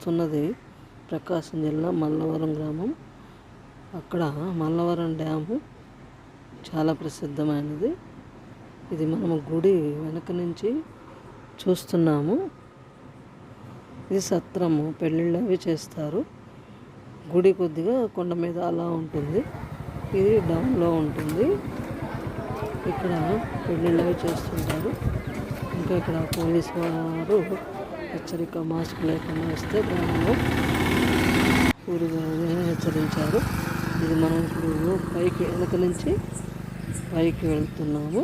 వస్తున్నది ప్రకాశం జిల్లా మల్లవరం గ్రామం. అక్కడ మల్లవరం డ్యాము చాలా ప్రసిద్ధమైనది. ఇది మనము గుడి వెనక నుంచి చూస్తున్నాము. ఇది సత్రము పెళ్ళిళ్ళు అవి చేస్తారు. గుడి కొద్దిగా కొండ మీద అలా ఉంటుంది. ఇది డౌన్లో ఉంటుంది. ఇక్కడ పెళ్ళిళ్ళు అవి చేస్తుంటారు. ఇంకా ఇక్కడ పోలీస్ వారు హెచ్చరిక మాస్క్ లేకుండా వస్తే గ్రామంలో ఊరుగా హెచ్చరించారు. ఇది మనం ఇప్పుడు పైకి వెనక నుంచి పైకి వెళ్తున్నాము.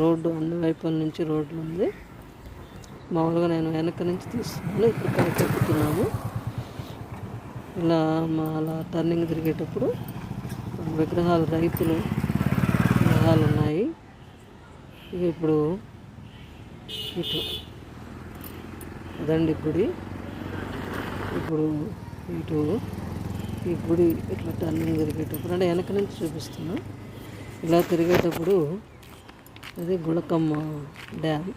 రోడ్డు అన్ని వైపుల నుంచి రోడ్లు ఉంది. మామూలుగా నేను వెనక నుంచి తీస్తున్నాను ఇప్పుడు పైకి ఎక్కుతున్నాము. ఇలా మా అలా టర్నింగ్ తిరిగేటప్పుడు విగ్రహాలు రైతులు విగ్రహాలు ఉన్నాయి. ఇవి ఇప్పుడు ఇటు దండి గుడి. ఇప్పుడు ఇటు ఈ గుడి ఇట్లా టర్నింగ్ తిరిగేటప్పుడు అంటే వెనక నుంచి చూపిస్తున్నా. ఇలా తిరిగేటప్పుడు అది గుళకమ్మ డ్యామ్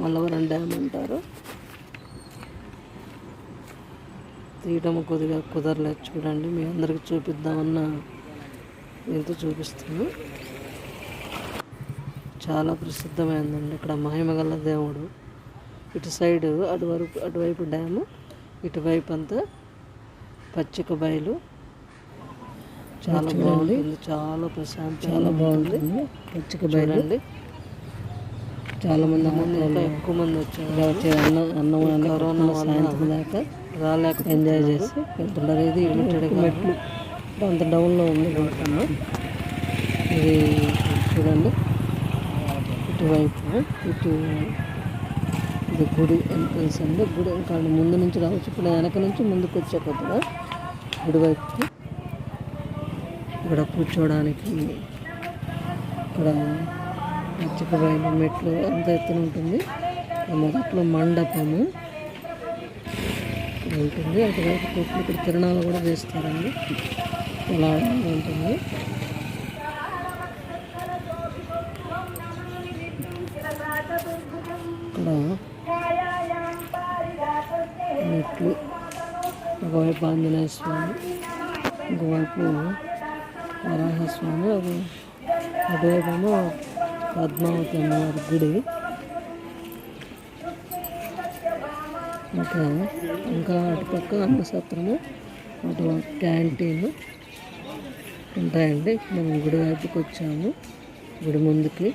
మల్లవరం డ్యామ్ అంటారు. తీయటం కొద్దిగా కుదరలేదు చూడండి మీ అందరికి చూపిద్దామన్న దీంతో చూపిస్తున్నాను చాలా ప్రసిద్ధమైందండి ఇక్కడ మహిమగల దేవుడు. ఇటు సైడ్ అటువరకు అటువైపు డ్యాము ఇటువైపు అంతా పచ్చిక బయలు. చాలా బాగుంటుంది చాలా ప్రశాంతం చాలా బాగుంటుంది పచ్చిక బయలు. అండి చాలా మంది ఇంకా ఎక్కువ మంది వచ్చారు. అన్నం అన్నం కరోనా సాయంత్రం దాకా రాలేక ఎంజాయ్ చేసి వెళ్తున్నారు. ఇది లిమిటెడ్ మెట్లు అంత డౌన్లో ఉంది గుంటమ్మ ఇది చూడండి. ఇటువైపు ఇటు ఇది గుడి ఎంట్రన్స్ అండి గుడి కాదు ముందు నుంచి రావచ్చు ఇప్పుడు వెనక నుంచి ముందుకు వచ్చే కొద్దిగా గుడి వైపుకి ఇక్కడ కూర్చోవడానికి ఇక్కడ పచ్చిక బయలు మెట్లు అంత ఎత్తున ఉంటుంది? మొదట్లో మండపము ఉంటుంది. అటువైపు కొట్లు ఇక్కడ తిరణాలు కూడా చేస్తారండి ఇలా ఉంటుంది. ఇక్కడ మెట్లు ఒకవైపు ఆంజనేయ స్వామి. ఒకవైపు వరాహస్వామి అది అటువైపు పద్మావతి అమ్మవారి గుడి. ఇంకా ఇంకా అటుపక్క అన్నసత్రము అటు క్యాంటీన్ ఉంటాయండి. మనం గుడి వైపుకి వచ్చాము. గుడి ముందుకి.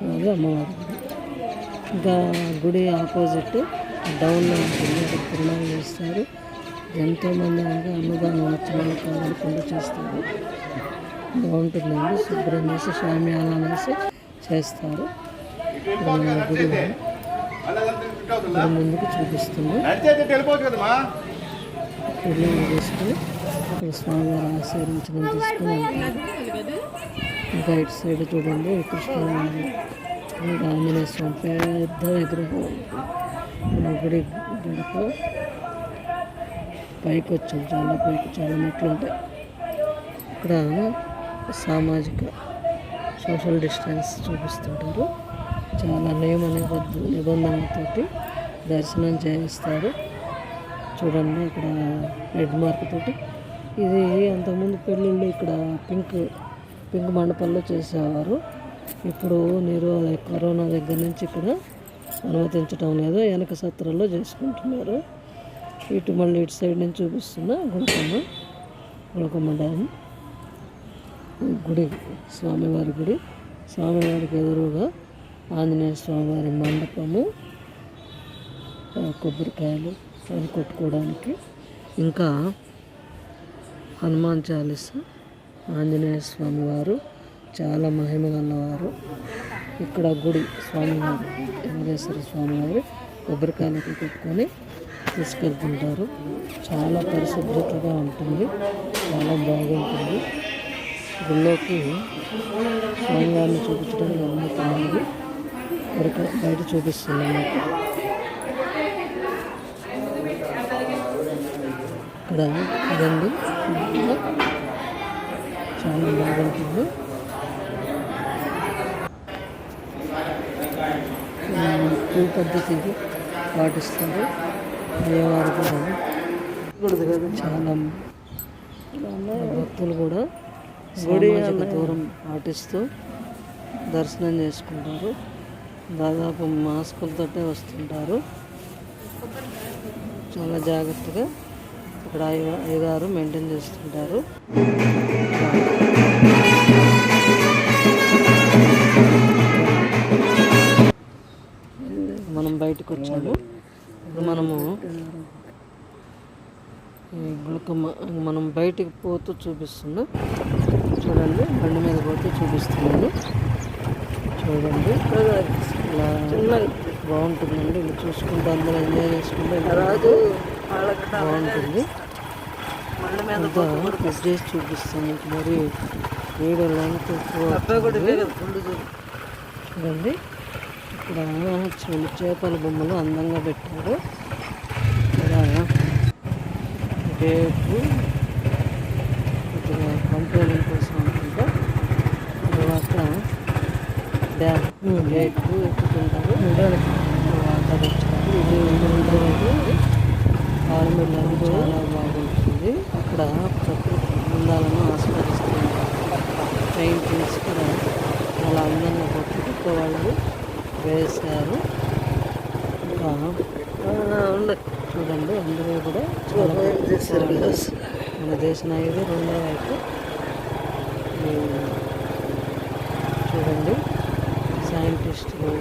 అది అమ్మవారి గుడి. ఇంకా గుడి ఆపోజిట్ డౌన్లో ఉంటుంది. అక్కడ తిరుమల చేస్తారు ఎంతోమంది అనగా అన్నదానం వచ్చిన కాదనకుండా చేస్తారు. బాగుంటుందండి. శుభ్రం చేసి స్వామి వేసి చేస్తారు. గుడి. ముందుకు చూపిస్తుంది. పెళ్ళి చేసుకుని ఇక్కడ స్వామివారి ఆశీర్వచనం తీసుకుని ఇంకా ఇటు సైడ్ చూడండి. కృష్ణ ఆంజనేయ స్వామి పెద్ద విగ్రహం. గుడి గడప పైకి వచ్చాం చాలా పైకి చాలా మెట్లు ఉంటాయి ఇక్కడ సామాజిక సోషల్ డిస్టెన్స్ చూపిస్తుంటారు. చాలా నియమ నిబద్ధ నిబంధనలతోటి దర్శనం చేయిస్తారు. చూడండి ఇక్కడ రెడ్ మార్క్ తోటి. ఇది అంతకుముందు పెళ్ళిళ్ళు ఇక్కడ పింక్ పింక్ మండపంలో చేసేవారు. ఇప్పుడు నిరో కరోనా దగ్గర నుంచి ఇక్కడ అనుమతించడం లేదు వెనక సత్రంలో చేసుకుంటున్నారు. ఇటు మళ్ళీ ఇటు సైడ్ నుంచి చూపిస్తున్న గుణకమ్మ గుణకమ్మ డ్యామ్. గుడి స్వామివారి గుడి. స్వామివారికి ఎదురుగా ఆంజనేయ స్వామివారి మండపము కొబ్బరికాయలు అవి కొట్టుకోవడానికి. ఇంకా హనుమాన్ చాలీస ఆంజనేయ స్వామివారు చాలా మహిమ గలవారు ఇక్కడ గుడి స్వామివారు వెంకటేశ్వర స్వామివారు కొబ్బరికాయలకి కొట్టుకొని తీసుకెళ్తుంటారు. చాలా పరిశుభ్రతగా ఉంటుంది. చాలా బాగుంటుంది. గుళ్ళోకి స్వామివారిని చూపించడానికి అనుమతి బయట చూపిస్తున్నాను ఇక్కడ ఇదండి చాలా బాగుంటుంది. క్యూ పద్ధతికి పాటిస్తారు అయ్యవారు కూడా చాలా భక్తులు కూడా సామాజిక దూరం పాటిస్తూ దర్శనం చేసుకుంటారు. దాదాపు మాస్కులతోటే వస్తుంటారు. చాలా జాగ్రత్తగా ఇక్కడ అయ్యగారు మెయింటైన్ చేస్తుంటారు. బయటకు వచ్చాము ఇప్పుడు మనము ఈ గుళకమ్మ మనం బయటికి పోతూ చూపిస్తున్నా చూడండి బండి మీద పోతూ చూపిస్తున్నాను. చూడండి. ఇలా బాగుంటుందండి. ఇలా చూసుకుంటూ అందరూ ఎంజాయ్ చేసుకుంటూ రాజు బాగుంటుంది. కట్ చేసి చూపిస్తాను మరి వీడియో అవుతుంది. చూడండి. ఇక్కడ చూడండి చేపల బొమ్మలు అందంగా పెట్టారు. రేపు ఇక్కడ కంట్రోలింగ్ కోసం అనుకుంటా. తర్వాత డ్యామ్ గేట్లు ఎక్కుతుంటారు. వాటర్ వచ్చారు ఇది ఉండడానికి ఆరుమిల్లని చాలా బాగుంటుంది. అక్కడ ప్రకృతి అందాలను ఆస్వాదిస్తున్నారు పెయింటింగ్స్ కూడా చాలా అందంగా కొట్టుకు వాళ్ళు వేశారు ఇంకా చూడండి అందరూ కూడా మన దేశ నాయకుడు రెండో వైపు. చూడండి సైంటిస్టులు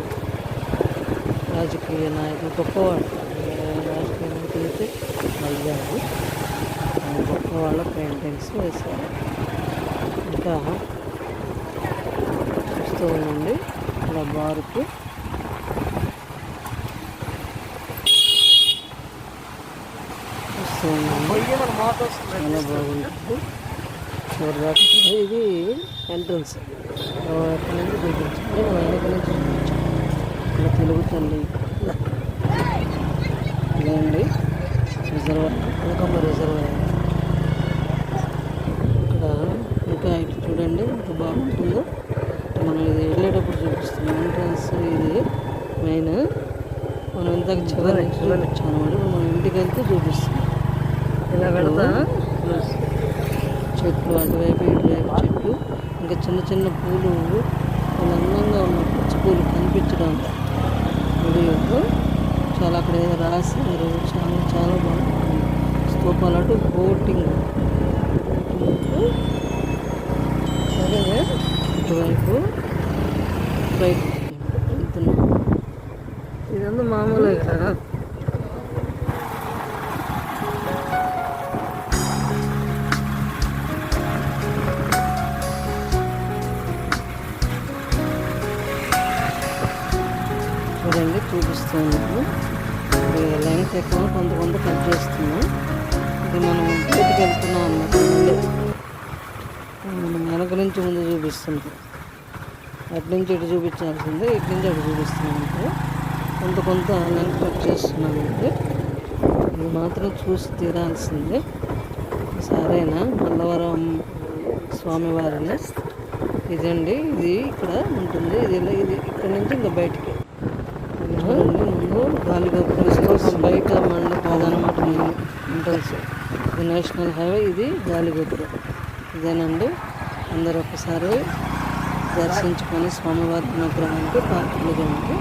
రాజకీయ నాయకులు గొప్పవాళ్ళు. రాజకీయ నాయకులు అయితే అయ్యారు. ఆ గొప్ప వాళ్ళ పెయింటింగ్స్ వేశారు. ఇంకా చూస్తూ ఉండండి ఇలా బారుకు చూస్తూ ఉండండి చాలా బాగుంటుంది చూడదాకా ఇది ఎంట్రన్స్ అక్కడి నుంచి చూపించాలి మనం వెనక నుంచి తెలుగు తల్లి. ఇదండి రిజర్వర్ కనకమ్మ రిజర్వర్. ఇక్కడ ఇంకా చూడండి ఎంత బాగుంటుందో. మనం ఇది వెళ్ళేటప్పుడు చూపిస్తున్నాం. ఎంట్రన్స్ ఇది మెయిన్ మనం ఇంతకు చివరి ఇప్పుడు మనం ఇంటికి వెళ్తే చూపిస్తాం ఇలా వెళతా. చెట్లు అటువైపు ఇటువైపు చెట్లు. ఇంకా చిన్న చిన్న పూలు చాలా అందంగా ఉన్న పచ్చి పూలు కనిపించడం వీడియోలో చాలా అక్కడ ఏదో రాశారు. చాలా చాలా బాగుంటుంది స్తూపాలు అటు బోటింగ్. అలాగే ఇటువైపు. బయట వెళ్తున్నాం. ఇదంతా మామూలే కదా? చూడండి చూపిస్తున్నాను. ఇది లెంగ్త్ ఎక్కువ కొంత కొంత కట్ చేస్తున్నాం. ఇది మనం బయటికి వెళ్తున్నాం అన్నమాట. మనం వెనక నుంచి ముందు చూపిస్తుంది. అటు నుంచి ఇటు చూపించాల్సిందే ఇటు నుంచి అటు చూపిస్తున్నాం అంటే కొంత కొంత లెంగ్త్ కట్ చేస్తున్నాం అంటే ఇది మాత్రం చూసి తీరాల్సిందే. సరేనా? మల్లవరం స్వామివారిని. ఇదండి ఇది ఇక్కడ ఉంటుంది. ఇది ఇది ఇక్కడ నుంచి ఇంకా బయటికి. చూడండి ముందు గాలిగోపురం బయట మండపం ఉంటుంది సార్. ఇది నేషనల్ హైవే ఇది గాలిగోపురం ఇదేనండి. అందరూ ఒకసారి దర్శించుకొని స్వామివారి అనుగ్రహానికి పాత్రలుగా ఉంటే